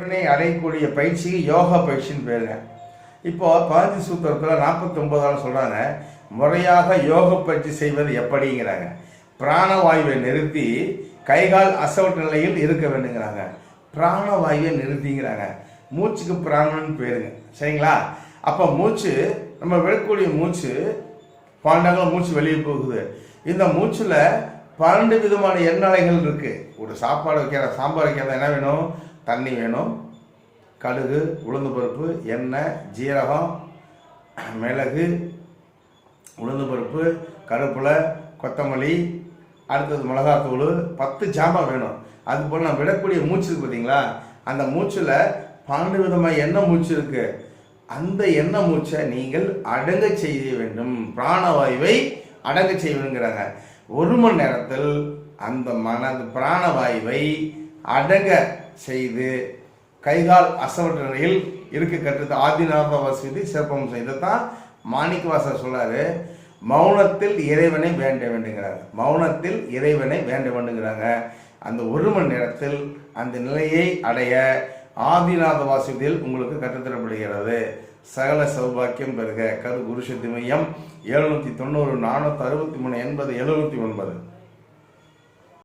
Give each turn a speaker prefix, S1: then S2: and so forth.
S1: இறைவனை அடையக்கூடிய பயிற்சிக்கு யோகா பயிற்சின்னு பேருங்க இப்போ பாதி சூத்திரத்தில் நாற்பத்தி சொல்கிறாங்க முறையாக யோக பயிற்சி செய்வது எப்படிங்கிறாங்க. பிராணவாயுவை நிறுத்தி கைகால் அசவட்ட நிலையில் இருக்க வேண்டுங்கிறாங்க. பிராணவாயுவை நிறுத்திங்கிறாங்க. மூச்சுக்கு பிராணம்னு பேருங்க. சரிங்களா? அப்போ மூச்சு நம்ம விடக்கூடிய மூச்சு பன்னெண்டாம் மூச்சு வெளியே போகுது. இந்த மூச்சில் பன்னெண்டு விதமான எண்ணலைகள் இருக்குது ஒரு சாப்பாடு வைக்கிற சாம்பார் வைக்கிறதா என்ன வேணும்? தண்ணி வேணும். கடுகு உளுந்து பருப்பு எண்ணெய் ஜீரகம் மிளகு உளுந்து பருப்பு கருப்பில் கொத்தமல்லி அடுத்தது மிளகாத்தூள் பத்து ஜாமான் வேணும். அது போல் நான் விடக்கூடிய மூச்சு இருக்கு பார்த்தீங்களா அந்த மூச்சில் பன்னெண்டு விதமாக எண்ணெய் மூச்சு இருக்கு. அந்த எண்ணெய் மூச்சை நீங்கள் அடங்க செய்ய வேண்டும். பிராணவாயுவை அடங்க செய்ய வேணுங்கிறாங்க ஒரு மணி நேரத்தில் அந்த மன பிராணவாயுவை அடங்க செய்து கைகால் அசவற்ற நிலையில் இருக்க கற்றுத்த ஆதிநாத வசதி சிறப்பம் செய்ததான் மாணிக்கவாசர் சொல்றாரு மௌனத்தில் இறைவனை வேண்ட வேண்டுங்கிறாங்க மௌனத்தில் இறைவனை வேண்ட வேண்டுங்கிறாங்க. அந்த ஒரு மணி நேரத்தில் அந்த நிலையை அடைய ஆதிநாத வாசியத்தில் உங்களுக்கு கற்றுத்தரப்படுகிறது. சகல சௌபாக்கியம் பெறுக. கரு குருஷத்தி மையம் எழுநூற்றி தொண்ணூறு நானூற்றி அறுபத்தி மூணு எண்பது எழுநூத்தி ஒன்பது.